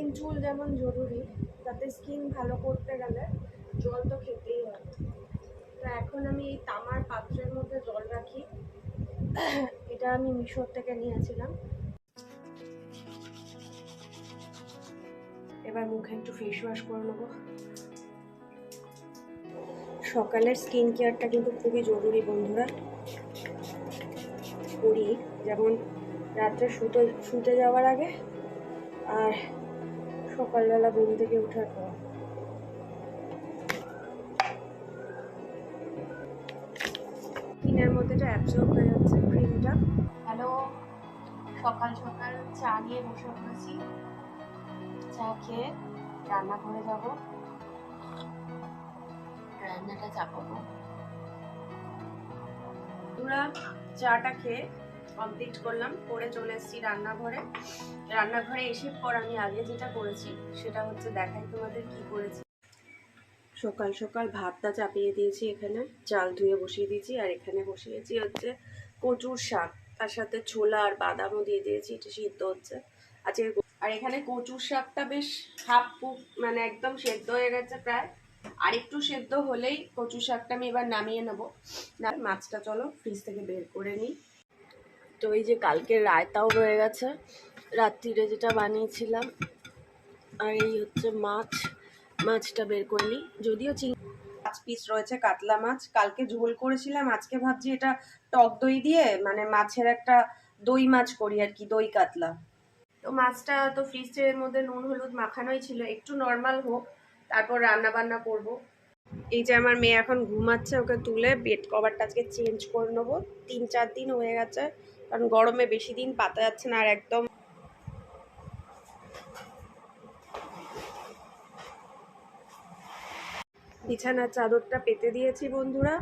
Skin চুল যেমন জরুরি, তাতে স্কিন ভালো করতে গেলে জল তো খেতেই হয়। তো এখন আমি এই তামার পাত্রের মধ্যে জল রাখি। এটা আমি মিশোর থেকে নিয়েছিলাম। এবার মুখে একটু ফেস ওয়াশ করে নেব। সকালের স্কিন কেয়ারটা কিন্তু খুবই জরুরি বন্ধুরা। করি, যেমন রাত্রে শুতে শুতে যাওয়ার আগে। আর সকালবেলা ঘুম থেকে ওঠার পর। স্কিনের মধ্যে এটা অ্যাবজর্ব হয়ে যাচ্ছে ক্রিমটা। হ্যালো সকাল সকাল চা নিয়ে বসে পড়েছি চা খেয়ে রান্না করে যাব। রান্নাটা চাপাবো বন্ধুরা চাটা খেয়ে কমপ্লিট করলাম, করে চলে এসেছি রান্নাঘরে। রান্নাঘরে এসে পর আমি আগে যেটা করেছি, সেটা হচ্ছে দেখাই তোমাদের কি করেছি। সকাল সকাল ভাতটা চাপিয়ে দিয়েছি এখানে, চাল ধুয়ে বসিয়ে দিয়েছি, আর এখানে বসিয়েছি হচ্ছে কচুর শাক। তার সাথে ছোলা আর বাদামও দিয়ে দিয়েছি, এটা সিদ্ধ হচ্ছে। আজকে আর এখানে কচুর শাকটা বেশ হাফ কুক মানে একদম সেদ্ধ হয়ে গেছে প্রায়। আর একটু সেদ্ধ হলেই কচু শাকটা আমি এবার নামিয়ে নেব। না মাছটা চলো ফ্রিজ থেকে বের করে নিই। তো এই যে কালকে রায়তাও রয়ে গেছে। রাত্রিরে যেটা বানিয়েছিলাম, আর এই হচ্ছে মাছ। মাছটা বের করে নিই। যদিও চিং পাঁচ পিস রয়েছে কাতলা মাছ। কালকে ঝোল করেছিলাম, আজকে ভাবছি এটা টক দই দিয়ে মানে মাছের একটা দই মাছ করি আর কি, দই কাতলা। তো মাছটা তো ফ্রিজের মধ্যে নুন, হলুদ মাখানোই ছিল। একটু নর্মাল হোক, তারপর রান্না বান্না করব। এই যে আমার মেয়ে এখন ঘুমাচ্ছে, ওকে তুলে বেড কভারটা আজকে চেঞ্জ করে নেব। তিন, চার দিন হয়ে গেছে। কারণ গরমে বেশি দিন পাতা যাচ্ছে না আর একদম বিছানার চাদরটা পেতে দিয়েছি বন্ধুরা।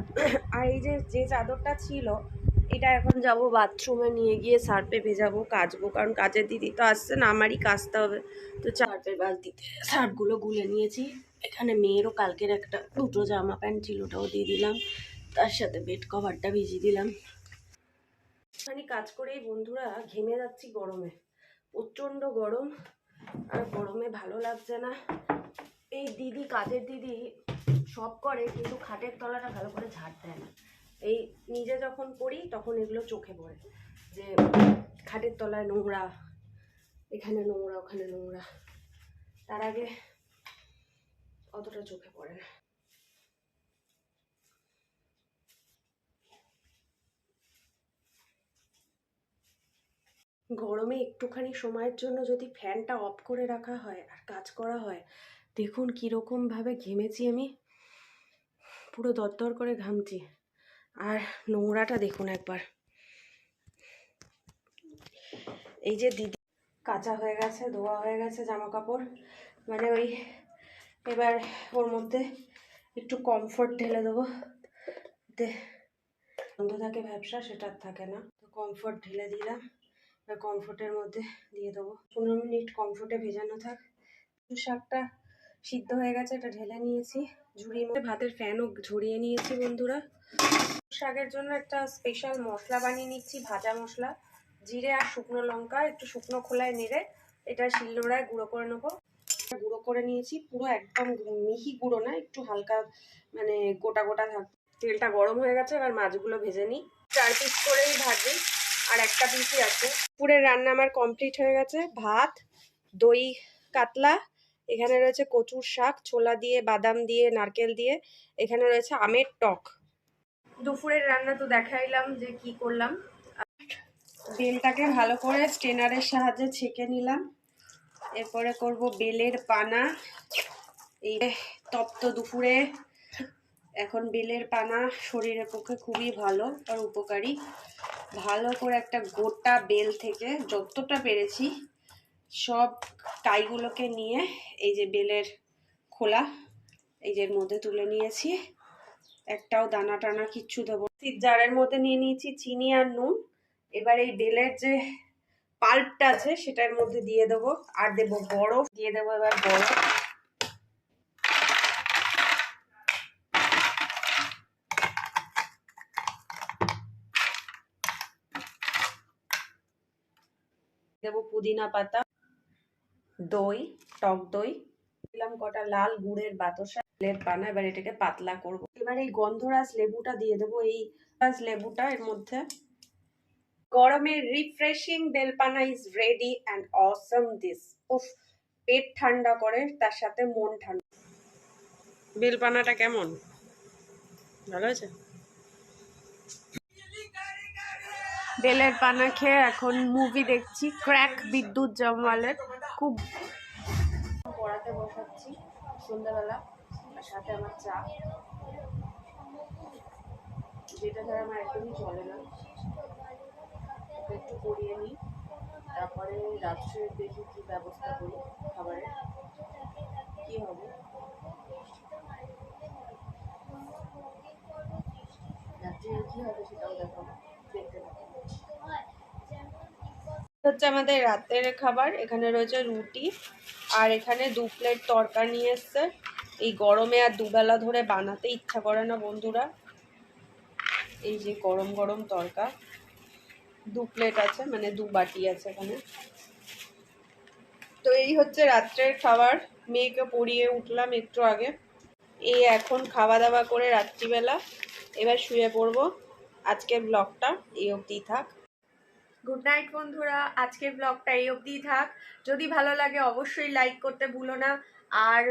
আর এই যে যে চাদরটা ছিল, এটা এখন যাব বাথরুমে নিয়ে গিয়ে সার্পে ভেজাবো, কাচবো। কারণ কাজের দিদি তো আসছে না, আমারই কাচতে হবে। তো সার্পের বালতিতে সার্পগুলো গুলে নিয়েছি। এখানে মেয়েরও কালকের একটা দুটো জামা প্যান্ট ছিল, ওটাও দিয়ে দিলাম। তার সাথে বেড কভারটা ভিজিয়ে দিলাম। খানি কাজ করেই বন্ধুরা ঘেমে যাচ্ছি গরমে। প্রচণ্ড গরম, আর গরমে ভালো লাগছে না। এই দিদি, কাজের দিদি সব করে, কিন্তু খাটের তলাটা ভালো করে ঝাড় দেয় না। এই নিজে যখন করি, তখন এগুলো চোখে পড়ে। যে খাটের তলায় নোংরা, এখানে নোংরা, ওখানে নোংরা। তার আগে অতটা চোখে পড়ে না। গরমে একটুখানি সময়ের জন্য যদি ফ্যানটা অফ করে রাখা হয় আর কাজ করা হয়, দেখুন কীরকমভাবে ঘেমেছি আমি। পুরো দরদর করে ঘামছি। আর নোংরাটা দেখুন একবার। এই যে দিদি, কাঁচা হয়ে গেছে, ধোয়া হয়ে গেছে জামা কাপড় মানে ওই এবার ওর মধ্যে একটু কমফোর্ট ঢেলে দেবো। বন্ধ থাকে, ব্যবসা সেটা থাকে না। তো কমফোর্ট ঢেলে দিলাম। কমফোর্টের মধ্যে দিয়ে দেবো। পনেরো মিনিট কমফোর্টে ভেজানো থাক। শাকটা সিদ্ধ হয়ে গেছে, এটা ঢেলে নিয়েছি। ঝুড়ির মধ্যে ভাতের ফ্যানও ঝরিয়ে নিয়েছি বন্ধুরা। শাকের জন্য একটা স্পেশাল মশলা বানিয়ে নিচ্ছি, ভাজা মশলা। জিরে আর শুকনো লঙ্কা, একটু শুকনো খোলায় নেড়ে এটা শিলনোড়ায় গুঁড়ো করে নেব। গুঁড়ো করে নিয়েছি, পুরো একদম মিহি গুঁড়ো না, একটু হালকা মানে গোটা গোটা থাক। তেলটা গরম হয়ে গেছে, এবার মাছগুলো ভেজে নিই। চার পিস করেই ভাজি। আর একটা পিসই আছে। পুরের রান্না আমার কমপ্লিট হয়ে গেছে। ভাত, দই, কাতলা, এখানে রয়েছে কচুর শাক, ছোলা দিয়ে, বাদাম দিয়ে, নারকেল দিয়ে, এখানে রয়েছে আমের টক। দুপুরের রান্না তো দেখাইলাম যে কি করলাম। বেলটাকে ভালো করে স্টেনারের সাহায্যে ছেঁকে নিলাম। এরপরে করব বেলের পানা। এই তপ্ত দুপুরে এখন বেলের পানা শরীরের পক্ষে খুবই ভালো আর উপকারী। ভালো করে একটা গোটা বেল থেকে যতটা পেরেছি সব কাইগুলোকে নিয়ে এই যে বেলের খোলা এই যে মধ্যে তুলে নিয়েছি। একটাও দানা টানা কিচ্ছু দেবো জারের মধ্যে নিয়ে নিয়েছি চিনি আর নুন। এবার এই বেলের যে পাল্পটা আছে সেটার মধ্যে দিয়ে দেবো। আর দেবো বরফ। দিয়ে দেবো এবার বরফ। দেবো পুদিনা পাতা, দই, টক দই, দিলাম কটা লাল গুড়ের বাতাসা লের পানা, এবার এটাকে পাতলা করব। এবার এই গন্ধরাজ লেবুটা দিয়ে দেবো। এই গন্ধরাজ লেবুটা এর মধ্যে গরমের refreshing বেলপানা is ready and awesome this উফ, পেট ঠান্ডা করে, তার সাথে মন ঠান্ডা। বেলপানাটা কেমন? ভালো আছে বেলের পানা খেয়ে এখন মুভি দেখছি। ক্র্যাক বিদ্যুৎ জমওয়ালের খুব পড়াতে বসাচ্ছি সন্ধ্যাবেলা সাথে আমার চা। যেটা ধর আমার একদমই চলে না। একটু করিয়ে নিই। তারপরে রাত্রে দেখি কি ব্যবস্থা করি খাবারের কি হবে? রাত্রে কি হবে সেটাও দেখাবো দেখতে থাকো হচ্ছে আমাদের রাতের খাবার, এখানে রয়েছে রুটি, আর এখানে দু প্লেট তরকা নিয়ে এসছে। এই গরমে আর দুবেলা ধরে বানাতে ইচ্ছা করে না বন্ধুরা। এই যে গরম গরম তরকা। দু প্লেট আছে মানে দু বাটি আছে এখানে। তো এই হচ্ছে রাত্রের খাবার। মেয়েকে পড়িয়ে উঠলাম একটু আগে। এই এখন খাওয়া দাওয়া করে রাত্রিবেলা। এবার শুয়ে পড়ব। আজকের ব্লগটা এই অবধি থাক। গুড নাইট বন্ধুরা। আজকের ব্লগটা এই অবধিই থাক। যদি ভালো লাগে, অবশ্যই লাইক করতে ভুলো না। আর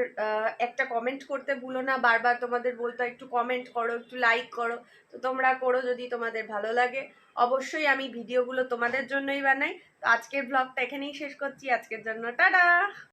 একটা কমেন্ট করতে ভুলো না। বারবার তোমাদের বলতো, একটু কমেন্ট করো, একটু লাইক করো। তো তোমরা করো যদি তোমাদের ভালো লাগে। অবশ্যই আমি ভিডিওগুলো তোমাদের জন্যই বানাই। তো আজকের ব্লগটা এখানেই শেষ করছি। আজকের জন্য, টাটা!